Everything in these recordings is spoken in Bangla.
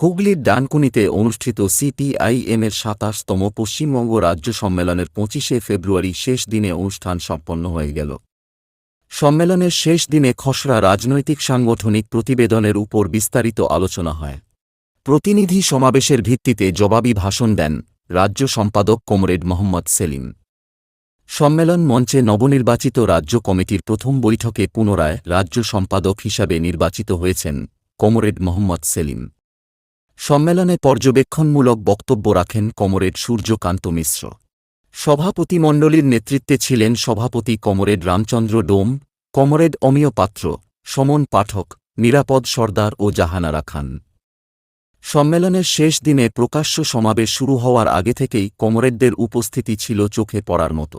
হুগলির ডানকুনিতে অনুষ্ঠিত সিপিআইএম এর সাতাশতম পশ্চিমবঙ্গ রাজ্য সম্মেলনের পঁচিশে ফেব্রুয়ারি শেষ দিনে অনুষ্ঠান সম্পন্ন হয়ে গেল। সম্মেলনের শেষ দিনে খসড়া রাজনৈতিক সাংগঠনিক প্রতিবেদনের উপর বিস্তারিত আলোচনা হয়। প্রতিনিধি সমাবেশের ভিত্তিতে জবাবি ভাষণ দেন রাজ্য সম্পাদক কমরেড মোহাম্মদ সেলিম। সম্মেলন মঞ্চে নবনির্বাচিত রাজ্য কমিটির প্রথম বৈঠকে পুনরায় রাজ্য সম্পাদক হিসাবে নির্বাচিত হয়েছেন কমরেড মোহাম্মদ সেলিম। সম্মেলনে পর্যবেক্ষণমূলক বক্তব্য রাখেন কমরেড সূর্যকান্ত মিশ্র। সভাপতিমণ্ডলীর নেতৃত্বে ছিলেন সভাপতি কমরেড রামচন্দ্র ডোম, কমরেড অমিয় পাত্র, সমন পাঠক, নিরাপদ সর্দার ও জাহানারা খান। সম্মেলনের শেষ দিনে প্রকাশ্য সমাবেশ শুরু হওয়ার আগে থেকেই কমরেডদের উপস্থিতি ছিল চোখে পড়ার মতো।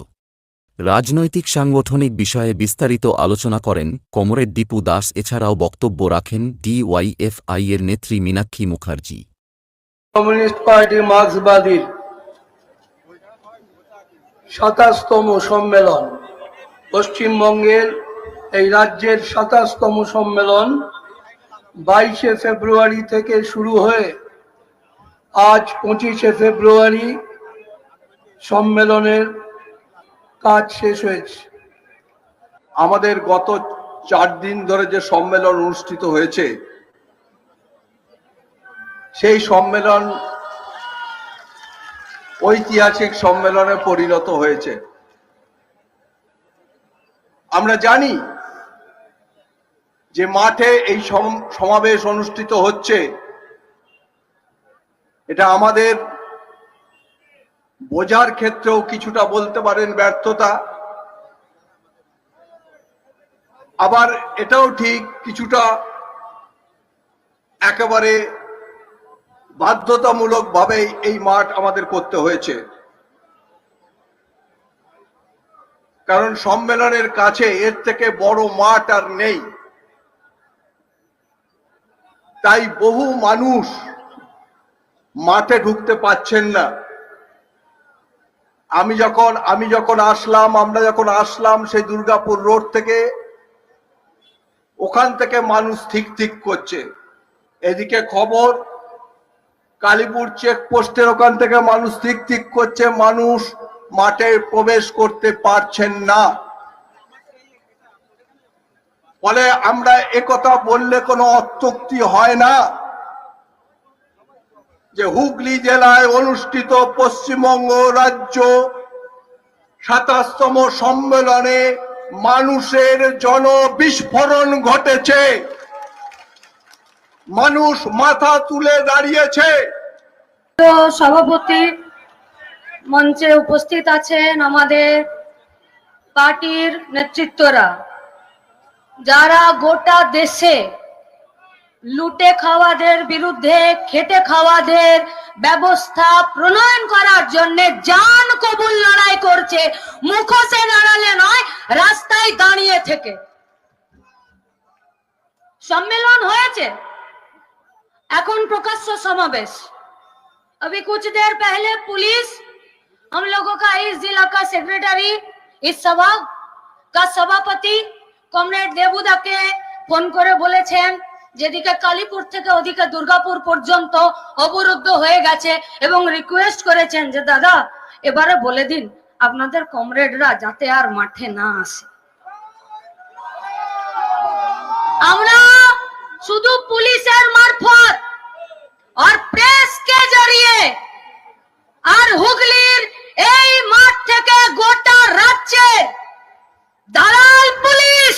রাজনৈতিক সাংগঠনিক বিষয়ে বিস্তারিত আলোচনা করেন কমরেড দীপু দাস, এছাড়াও বক্তব্য রাখেন ডিওয়াইএফআই এর নেত্রী মীনাক্ষী মুখার্জি। কমিউনিস্ট পার্টি মার্ক্সবাদীর সাতাশতম সম্মেলন। পশ্চিমবঙ্গের এই রাজ্যের সাতাশতম সম্মেলন বাইশে ফেব্রুয়ারি থেকে শুরু হয়ে আজ পঁচিশে ফেব্রুয়ারি সম্মেলনের কাজ শেষ হয়েছে। আমাদের গত চার দিন ধরে যে সম্মেলন অনুষ্ঠিত হয়েছে, সেই সম্মেলন ঐতিহাসিক সম্মেলনে পরিণত হয়েছে। আমরা জানি যে মাঠে এই সম- সমাবেশ অনুষ্ঠিত হচ্ছে। এটা আমাদের বোঝার ক্ষেত্রেও কিছুটা বলতে পারেন ব্যর্থতা। আবার এটাও ঠিক, কিছুটা একেবারে বাধ্যতামূলক ভাবে এই মাঠ আমাদের করতে হয়েছে। কারণ সম্মেলনের কাছে এর থেকে বড় মাঠ আর নেই। তাই বহু মানুষ মাঠে ঢুকতে পাচ্ছেন না। আমি যখন আমি যখন আসলাম, আমরা যখন আসলাম সেই দুর্গাপুর রোড থেকে, ওখান থেকে মানুষ ঠিক ঠিক করছে। এদিকে খবর, কালীপুর চেকপোস্টের ওখান থেকে মানুষ ঠিক ঠিক করছে, মানুষ মাঠে প্রবেশ করতে পারছেন না। ফলে আমরা একথা বললে কোনো অত্যুক্তি হয় না। যে হুগলি জেলায় অনুষ্ঠিত পশ্চিমবঙ্গ রাজ্য সাতাশতম সম্মেলনে মানুষের জন বিস্ফোরণ ঘটেছে। মানুষ মাথা তুলে দাঁড়িয়েছে। সভাপতি মঞ্চে উপস্থিত আছেন আমাদের পার্টির নেতৃত্বরা, যারা গোটা দেশে লুটে খাওয়াদের বিরুদ্ধে খেটে খাওয়াদের ব্যবস্থা প্রণয়ন করার জন্য জান কবুল লড়াই করছে মুখোশে দাঁড়ালে নয় রাস্তায় দাঁড়িয়ে থেকে সম্মেলন হয়েছে এখন প্রকাশ্য সমাবেশ अभी कुछ देर पहले पुलिस हम लोगों का इस जिला का सेक्रेटरी इस सभा का सभापति কমরেড দেবুদাকে ফোন করে বলেছেন যেদিকে কালীপুর থেকে ওদিকে দুর্গাপুর পর্যন্ত অবরুদ্ধ হয়ে গেছে এবং রিকোয়েস্ট করেছেন যে, দাদা, এবারে বলে দিন, আপনাদের কমরেডরা যাতে আর মাঠে না আসে। আমরা শুধু পুলিশের মারফত আর প্রেস কে জড়িয়ে আর হুগলির এই মাঠ থেকে গোটা রাজ্যে দালাল পুলিশ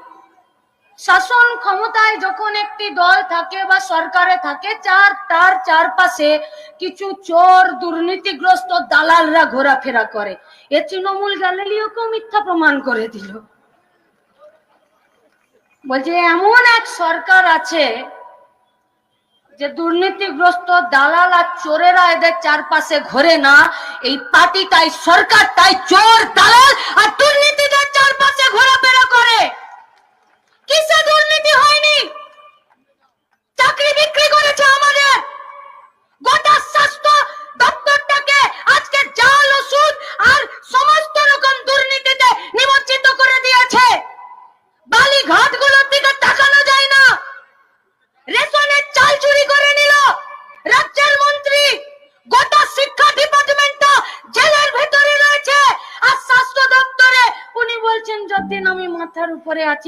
শাসন ক্ষমতায় যখন একটি দল থাকে বা সরকারে থাকে, চার, তার চারপাশে কিছু চোর, দুর্নীতিগ্রস্ত দালালরা ঘোরাফেরা করে। এ তৃণমূল গ্যালেলিওকেও মিথ্যা প্রমাণ করে দিল। বলছে, এমন এক সরকার আছে যে দুর্নীতিগ্রস্ত দালাল আর চোরেরা এদের চারপাশে ঘোরে না। এই পার্টি তাই, সরকার তাই, চোর, দালাল আর দুর্নীতিদের চারপাশে ঘোরাফেরা করে। চাকরি বিক্রি করেছে আমাদের। গোটা স্বাস্থ্য দপ্তরটাকে আজকে জাল ওষুধ আর সমস্ত রকম দুর্নীতিতে নিমজ্জিত করে দিয়েছে বালি ঘাটগুলোর দিকে তাকানো যায় না রেশনের চাল চুরি করে নিল রাজ্যের মন্ত্রী গোটা শিক্ষা ডিপার্টমেন্টটা জেলের ভেতরে রয়েছে আর স্বাস্থ্য দপ্তরে উনি বলছেন যতদিন আমি মাথার উপরে আছি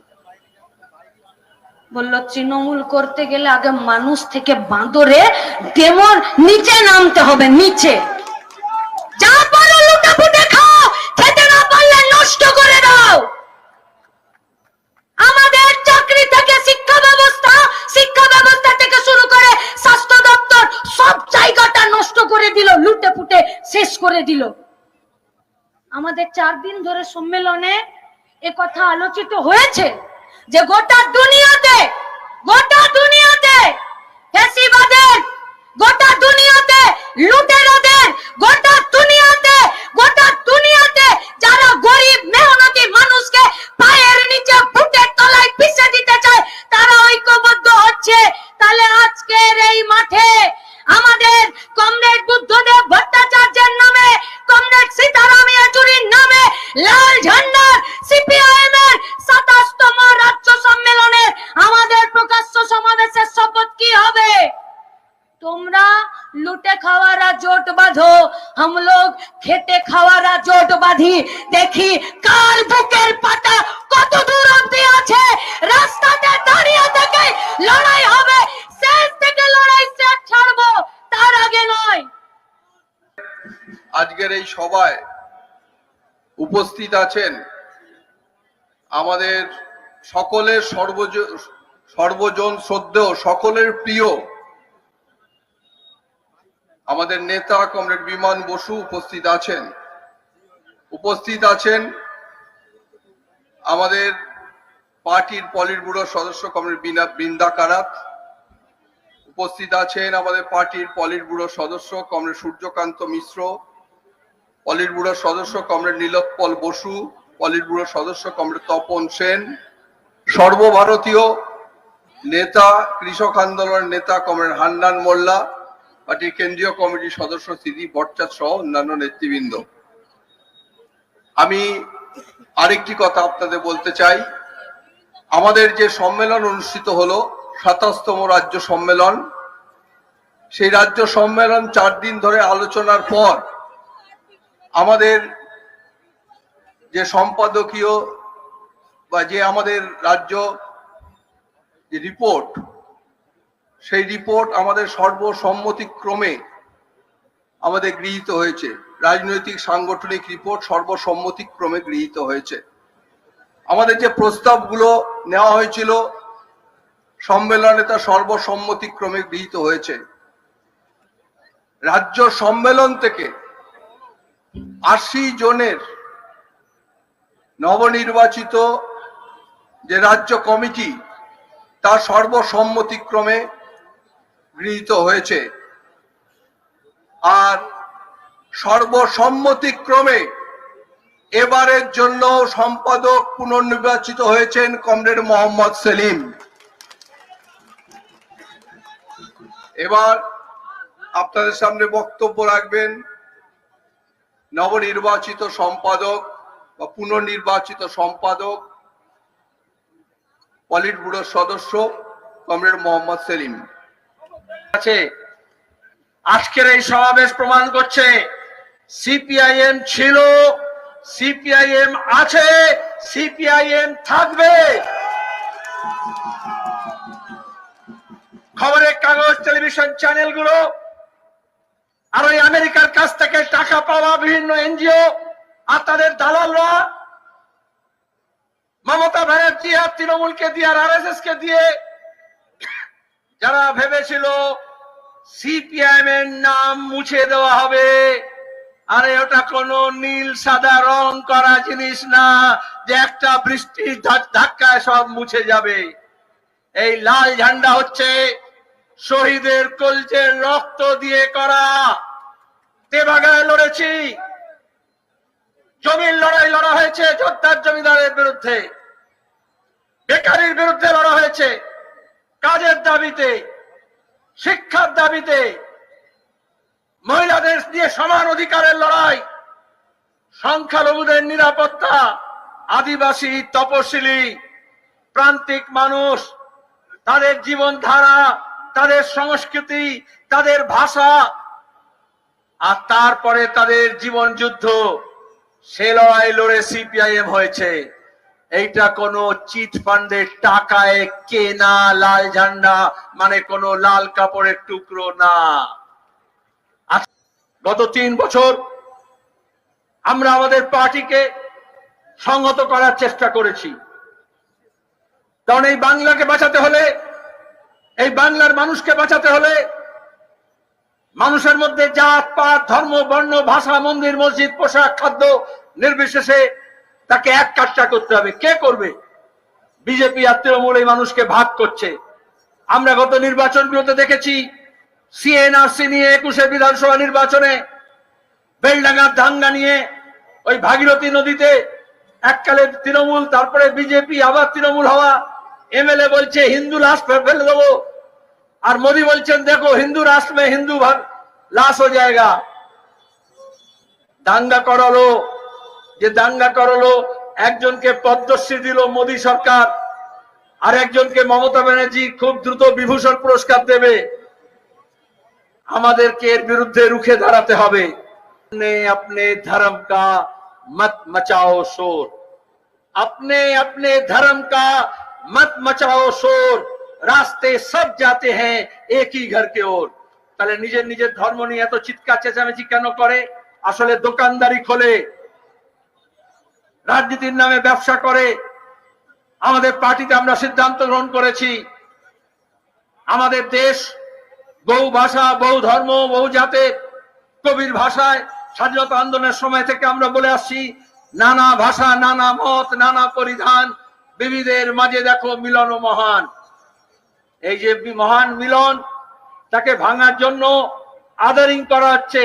বলল, তৃণমূল করতে গেলে আগে মানুষ থেকে বাঁদরে ডেমর নিচে নামতে হবে, নিচে। যা খাও খেতে না নষ্ট করে দাও। আমাদের চাকরি থেকে শিক্ষা ব্যবস্থা শিক্ষা ব্যবস্থা থেকে শুরু করে স্বাস্থ্য দপ্তর, সব জায়গাটা নষ্ট করে দিল, লুটে শেষ করে দিল। আমাদের চার দিন ধরে সম্মেলনে কথা আলোচিত হয়েছে। যে গোটা দুনিয়াতে বাঁধি দেখি কার বুকের পাতা কত দূর অব্দি আছে? রাস্তাতে দাঁড়িয়ে থেকে লড়াই হবে। শেষ থেকে লড়াই শেষ ছাড়বো, তার আগে নয়। আজকের এই সভায় উপস্থিত আছেন আমাদের সকলের সর্বজ, সর্বজন শ্রদ্ধেয়, সকলের প্রিয় আমাদের নেতা, কমরেড বিমান বসু উপস্থিত আছেন। উপস্থিত আছেন আমাদের পার্টির পলিট ব্যুরোর সদস্য কমরেড বিনা বৃন্দা কারাত। উপস্থিত আছেন আমাদের পার্টির পলিট ব্যুরোর সদস্য কমরেড সূর্যকান্ত মিশ্র পলিট ব্যুরোর সদস্য কমরেড নীলোৎপল বসু পলিট ব্যুরোর সদস্য কমরেড তপন সেন, সর্বভারতীয় নেতা, কৃষক আন্দোলনের নেতা কমরেড হান্নান মোল্লা, পার্টির কেন্দ্রীয় কমিটির সদস্য সিদি ভট্টাচার্য সহ অন্যান্য নেতৃবৃন্দ। আমি আরেকটি কথা আপনাদের বলতে চাই। আমাদের যে সম্মেলন অনুষ্ঠিত হলো, সাতাশতম রাজ্য সম্মেলন, সেই রাজ্য সম্মেলন চার দিন ধরে আলোচনার পর আমাদের যে সম্পাদকীয় বা যে আমাদের রাজ্য যে রিপোর্ট, সেই রিপোর্ট আমাদের সর্বসম্মতিক্রমে আমাদের গৃহীত হয়েছে। রাজনৈতিক সাংগঠনিক রিপোর্ট সর্বসম্মতিক্রমে গৃহীত হয়েছে। আমাদের যে প্রস্তাবগুলো নেওয়া হয়েছিল, সম্মেলনে তা সর্বসম্মতিক্রমে গৃহীত হয়েছে। রাজ্য সম্মেলন থেকে আশি জনের নবনির্বাচিত যে রাজ্য কমিটি, তা সর্বসম্মতিক্রমে গৃহীত হয়েছে। আর সর্বসম্মতিক্রমে এবারের জন্য সম্পাদক পুনর্নির্বাচিত হয়েছেন কমরেড মোহাম্মদ সেলিম। এবার আপনাদের সামনে বক্তব্য রাখবেন, নবনির্বাচিত সম্পাদক বা পুনর্নির্বাচিত সম্পাদক, পলিট ব্যুরোর সদস্য কমরেড মোহাম্মদ সেলিম। আছে। আজকের এই সমাবেশ প্রমাণ করছে সিপিআইএম ছিল, সিপিআইএম আছে, সিপিআইএম থাকবে। খবরের কাগজ, টেলিভিশন চ্যানেলগুলো, আর ওই আমেরিকার কাছ থেকে টাকা পাওয়া বিভিন্ন এনজিও, আর তাদের দালালরা, মমতা ব্যানার্জি আর তৃণমূলকে দিয়ে আর আর কে দিয়ে, যারা ভেবেছিল সিপিআইএম এর নাম মুছে দেওয়া হবে। আরে ওটা কোনো নীল সাদা রং করা জিনিস না, যে একটা বৃষ্টির ধাক্কায় সব মুছে যাবে। এই লাল ঝান্ডা হচ্ছে শহীদের কলচের রক্ত দিয়ে করা। তেভাগায় লড়েছি। জমির লড়াই লড়া হয়েছে, যোদ্ধার জমিদারের বিরুদ্ধে। বেকারির বিরুদ্ধে লড়া হয়েছে। কাজের দাবিতে, শিক্ষার দাবিতে মহিলাদের দিয়ে সমান অধিকারের লড়াই, সংখ্যালঘুদের নিরাপত্তা, আদিবাসী, তপশিলি, প্রান্তিক মানুষ, তাদের জীবনধারা, তাদের সংস্কৃতি, তাদের ভাষা, আর তারপরে তাদের জীবন যুদ্ধ। সে লড়াই লড়ে সিপিআইএম হয়েছে। এইটা কোনো চিট ফান্ডের টাকায় কেনা লাল ঝান্ডা মানে কোনো লাল কাপড়ের টুকরো না। গত তিন বছর আমরা আমাদের পার্টিকে সংহত করার চেষ্টা করেছি। কারণ এই বাংলাকে বাঁচাতে হলে, এই বাংলার মানুষকে বাঁচাতে হলে মানুষের মধ্যে জাত, পাত, ধর্ম, বর্ণ, ভাষা, মন্দির, মসজিদ, পোশাক, খাদ্য নির্বিশেষে তাকে এক কাজটা করতে হবে। কে করবে? বিজেপি আর তৃণমূল এই মানুষকে ভাগ করছে। আমরা গত নির্বাচনগুলোতে দেখেছি সিএনআরসি নিয়ে একুশে বিধানসভা নির্বাচনে বেলডাঙ্গার দাঙ্গা নিয়ে ওই ভাগীরথী নদীতে এককালে তৃণমূল, তারপরে বিজেপি, আবার তৃণমূল হওয়া। এমএলএ বলছে, হিন্দু লাশ ফেলে দেবো। আর মোদী বলছেন, দেখো, হিন্দু রাষ্ট্র মে হিন্দু লাশ হয়ে যায়গা দাঙ্গা করালো, যে দাঙ্গা করালো, একজনকে পদ্মশ্রী দিল মোদী সরকার আর একজনকে মমতা ব্যানার্জি খুব দ্রুত বিভূষণ পুরস্কার দেবে। আমাদেরকে এর বিরুদ্ধে রুখে দাঁড়াতে হবে। আপনি ধর্ম কা মত মচাও শোর। আপনি আপনি ধর্ম কা মত মচাও শোর। রাস্তে সব যাতে হ্যাঁ একই ঘর কে ওর। তাহলে নিজের নিজের ধর্ম নিয়ে এত চিৎকার, চেঁচামেচি কেন করে? আসলে দোকানদারি খোলে। রাজনীতির নামে ব্যবসা করে। আমাদের পার্টিতে আমরা সিদ্ধান্ত গ্রহণ করেছি। আমাদের দেশ বহু ভাষা, বহু ধর্ম, বহু জাতের কবির ভাষায় স্বাধীনতা আন্দোলনের সময় থেকে আমরা বলে আসছি, নানা ভাষা, নানা মত, নানা পরিধান, বিবিধের মাঝে দেখো মিলন ও মহান। এই যে মহান মিলন, তাকে ভাঙার জন্য আদারিং করা হচ্ছে।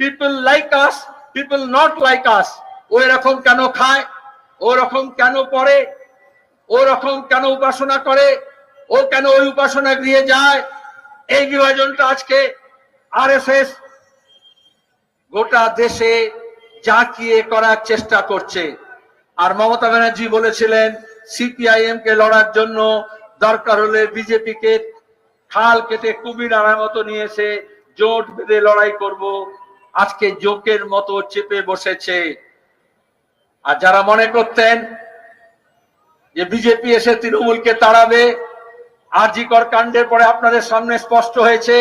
People like us people not like us ও এরকম কেন খায়? ও রকম কেন পড়ে? ও রকম কেন উপাসনা করে? ও কেন ওই উপাসনা গৃহে যায়? এই বিভাজনটা আজকে আরএসএস গোটা দেশে জাঁকিয়ে করার চেষ্টা করছে। আর মমতা ব্যানার্জি বলেছিলেন সিপিআইএম কে লড়ার জন্য দরকার হলে বিজেপি কে খাল কেটে কুমির আনার মতো নিয়ে এসে জোট বেঁধে লড়াই করব। আজকে জোকের মতো চেপে বসেছে। আর যারা মনে করতেন যে বিজেপি এসে তৃণমূলকে তাড়াবে আরজিকর কাণ্ডের পরে আপনাদের সামনে স্পষ্ট হয়েছে,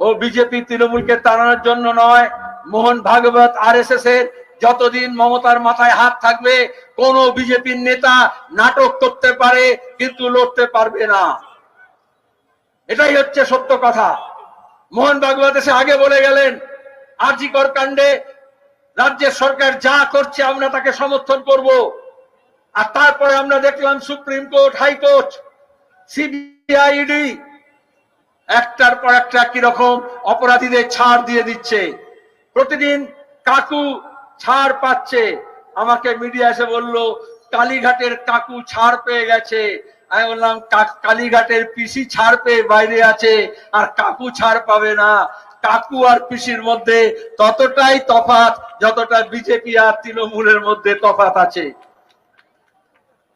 ও বিজেপি তৃণমূলকে তাড়ানোর জন্য নয়, মোহন ভাগবত আর এর যতদিন মমতার মাথায় হাত থাকবে, কোন বিজেপির নেতা নাটক করতে পারে কিন্তু লড়তে পারবে না। এটাই হচ্ছে সত্য কথা। মোহন ভাগবত এসে আগে বলে গেলেন, আরজিকর কাণ্ডে রাজ্যের সরকার যা করছে আমরা তাকে সমর্থন করব। আর তারপরে আমরা দেখলাম সুপ্রিম কোর্ট, হাইকোর্ট সিবিআইডি একটার পর একটা কীরকম অপরাধীদের ছাড় দিয়ে দিচ্ছে। প্রতিদিন কাকু ছাড় পাচ্ছে। আমাকে মিডিয়া এসে বলল, কালীঘাটের কাকু ছাড় পেয়ে গেছে। আমি বললাম কালীঘাটের পিসি ছাড় পেয়ে বাইরে আছে, আর কাকু ছাড় পাবে না। কাকু আর পিসির মধ্যে ততটাই তফাত যতটা বিজেপি আর তৃণমূলের মধ্যে তফাত আছে।